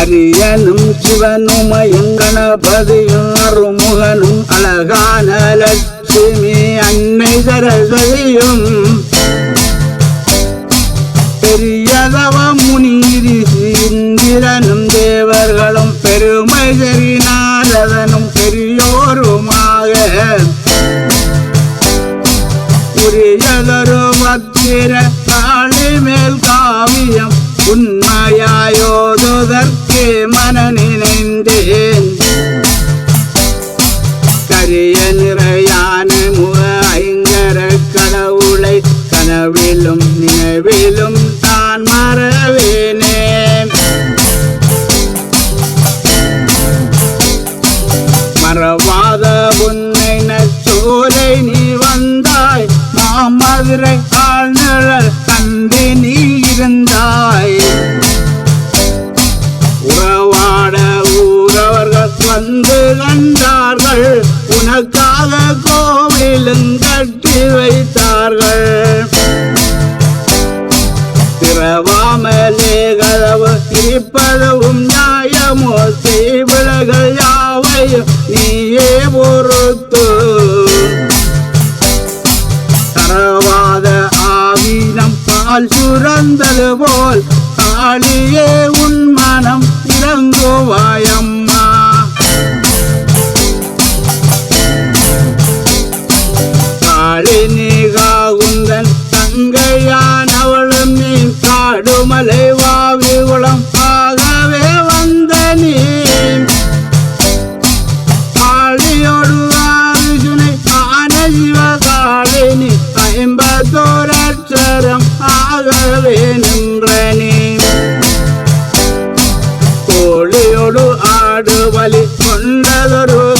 அரியனும் சிவனும் கணபதியும் அருமுகனும் அழகான லட்சுமி அன்னை சரஸ்வதியும். பெரியதவ முனீரி இந்திரனும் தேவர்களும் பெருமை சரி நாரதனும் பெரியோருமாக. உரியதொரு பத்திர காளி மேல் காவியம் உண்மையாயோதுதற்கு மன நினைந்தேன் கரிய நிறையான முக ஐங்கர கடவுளை கனவிலும் நினைவிலும் தான் மறவேனே. மறவாத உன்னை நச்சோலை நீ வந்தாய். மாமதுரை ஆழ்நிழல் கண்டு நீ இருந்தாய். சுரந்தது போல் காளியே melody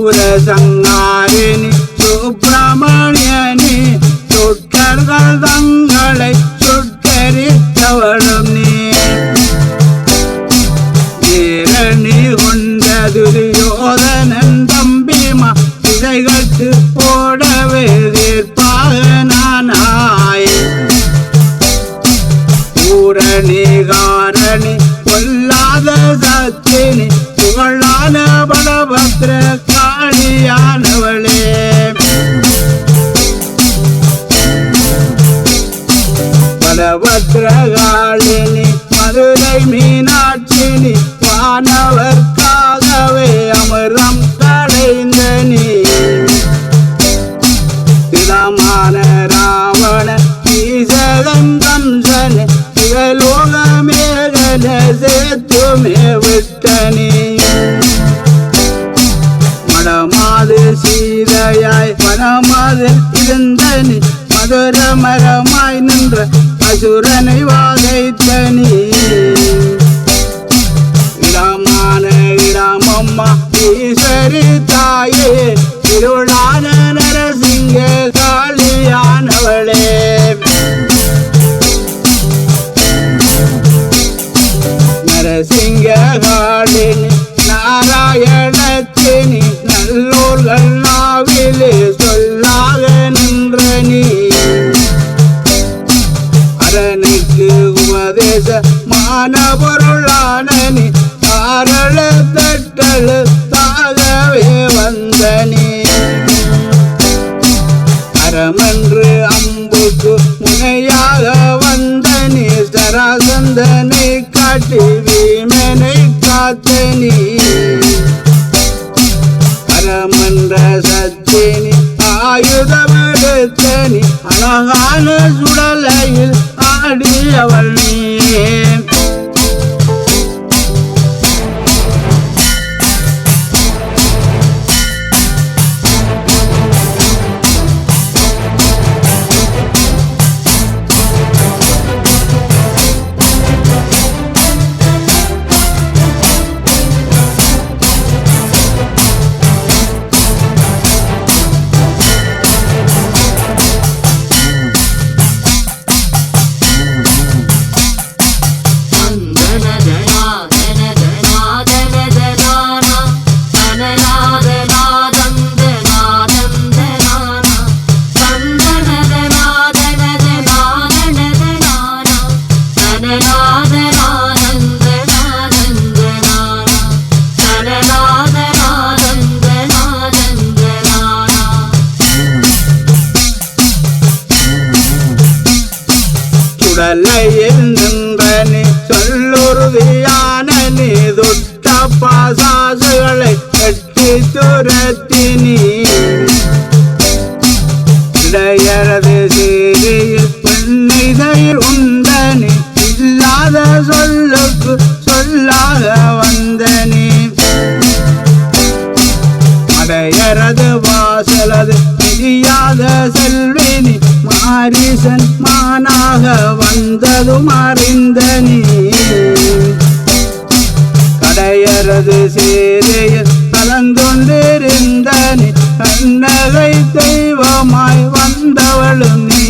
சூரசங்காரினி சுப்பிரமணியனி சொற்கர்கள் தங்களை சொற்கரித்தவளும் நீரணி நேரணி கொண்ட துரியோதனன் தம்பிமா இதைகட்டு போடவே தீர்ப்பாக நானாய். பூரணி காரணி கொல்லாத சத்தினி புகழான படபத்திர சீதையாய் வனமாது இருந்தனி மதுர மரமாய் நின்ற அசுரனை வாகைத்தனி. இடமான இடமம்மா ஈஸ்வரி தாயே திருளான நரசிங்க காளியானவளே நரசிங்க காளினி நாராயணத்தினி. நல்லூர் அண்ணாவிலே சொல்லாக நின்ற நீ. அரணைக்கு உபதேச மானபொருளான நீ. தாரள தட்டள தாகவே வந்த நீ. அறமன்று அம்புக்கு முனையாக வந்த நீ. சராசந்தனை காட்டி வீமனை காத்த நீ. அகமன்ற சத்தினி ஆயுதமகத்தனி அழகான சுடலையில் ஆடியவள் நீ உடலை என்றென்றனி சொல்லுறுதியான நீதுட்ட பாசாசுகளை கட்டி துரத்தினி வாரிசன் மானாக வந்ததும் அறிந்த நீ கடையரது சேரையில் கலந்துண்டிருந்த நீ கண்ணகை தெய்வமாய் வந்தவளும் நீ.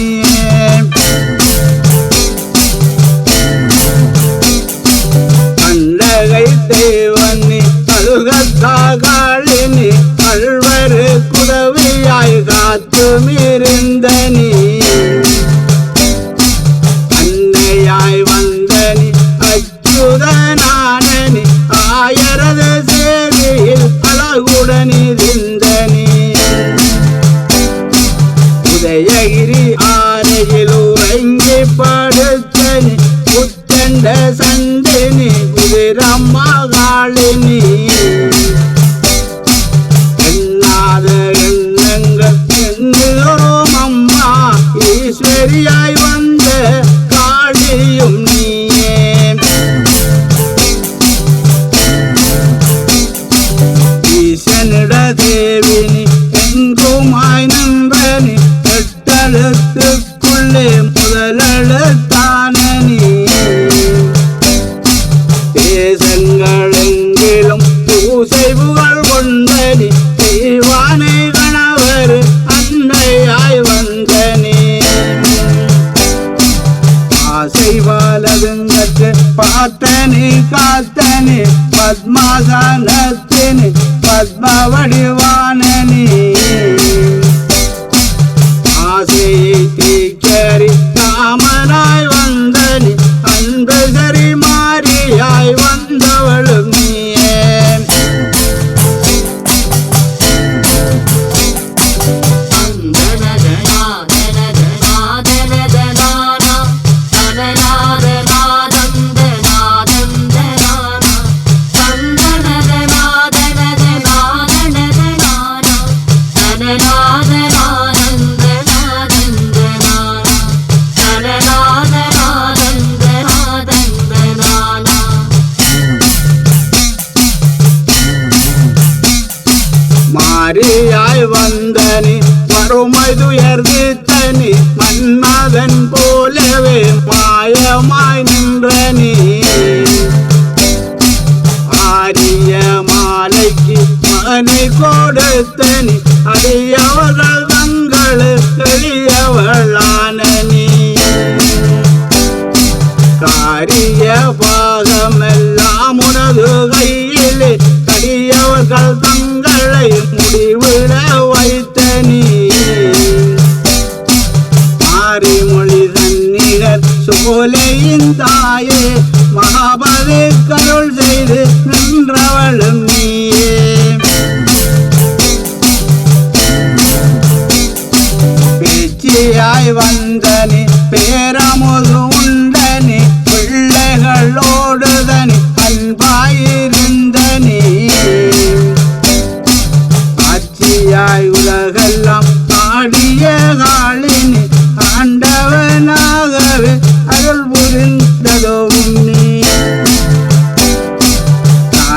கண்ணகை தெய்வன் நீ கல்வரு குதவியாய் காத்துமிருந்த நீ. I. ay. பார்த்தனி காத்தனி பத்மாசனத்தினி பத்மவடிவானனி. ஆசையை தீக்கறி காமனாய் வந்தனி அன்பர்கள்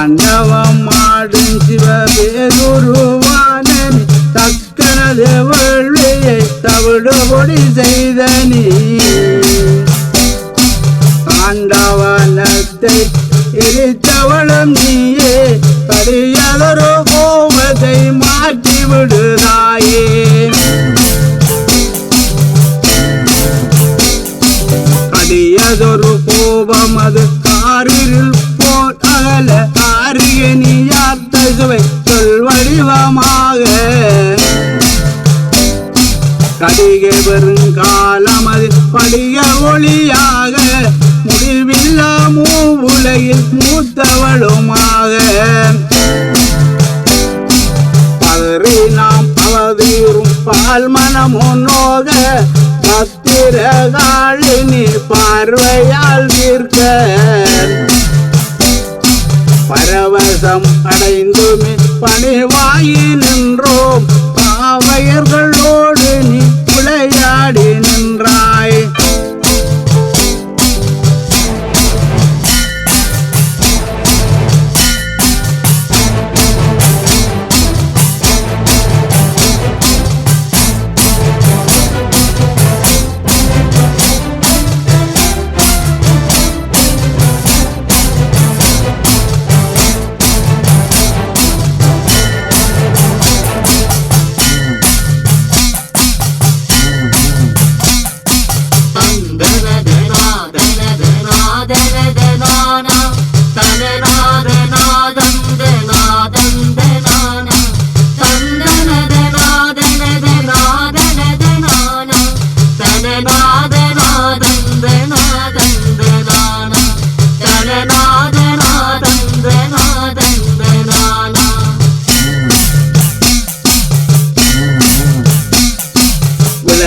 தாண்டவம் ஆடும் சிவபேருருவானனி தக்கனது வேள்வியை தவிடுபொடி செய்த நீ. தாண்டவனத்தை எரித்தவளும் நீயே தடியதொரு யாத்த சுவை சொல் வடிவமாக கடிகை வருங்காலம் அது படிக ஒளியாக முடிவில்லா மூவுலையில் மூத்தவளுமாக. பதறி நாம் அவதீரும் பால் மனமுன்னோக பத்திரகாளினி பார்வையால் தீர்க்க. பரவசம் அடைந்துமே பணிவாயி நின்றோம். பாவையர்களோடு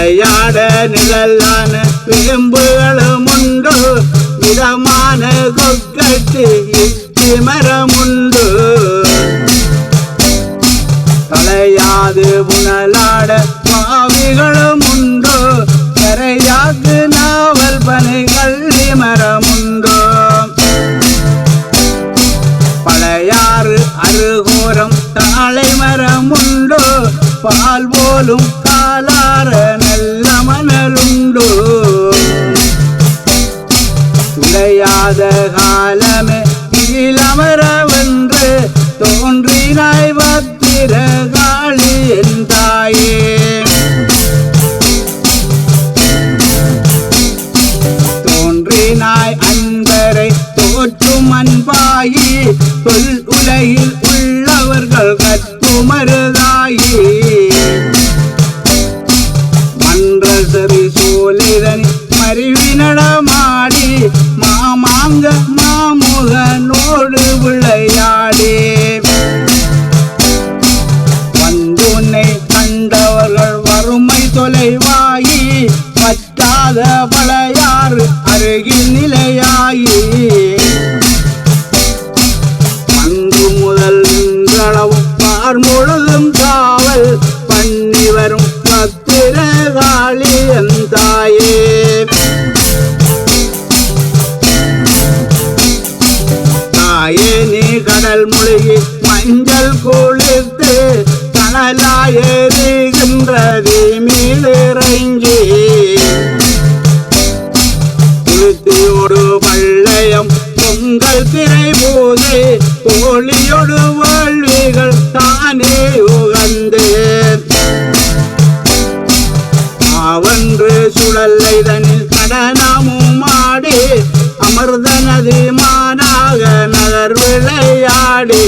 விளையாட நிழலான வேம்புகளும் உண்டு. விதமான கொக்கட்டு இத்தி மரமுண்டு. தலையாது புனலாட பாவிகளும் உண்டு. கரையாது நாவல் பனை கள்ளி மரமுண்டு. பழையாறு அருகோரம் தாழை மரம் உண்டு பால் போலும் காலார நல்ல மணலுண்டு. உடையாத காலமே இளமரவென்று தோன்றினாய் பத்திர காளி என் தாயே. தோன்றினாய் அன்பரை தோற்றும் அன்பாயி சொல் உலகில் உள்ளவர்கள் கற்குமருதாயே. மஞ்சள் குளித்து கனலாயிருக்கின்றது மீதிறங்கி குளித்தியோடு பள்ளையம் பொங்கல் திரை போதே கோழியோடு வாழ்விகள் தானே உகந்து. அவன்று சுழல்லைதனில் கடனமும் ஆடி அமர்த நதி மானாக நகர் விளையாடி.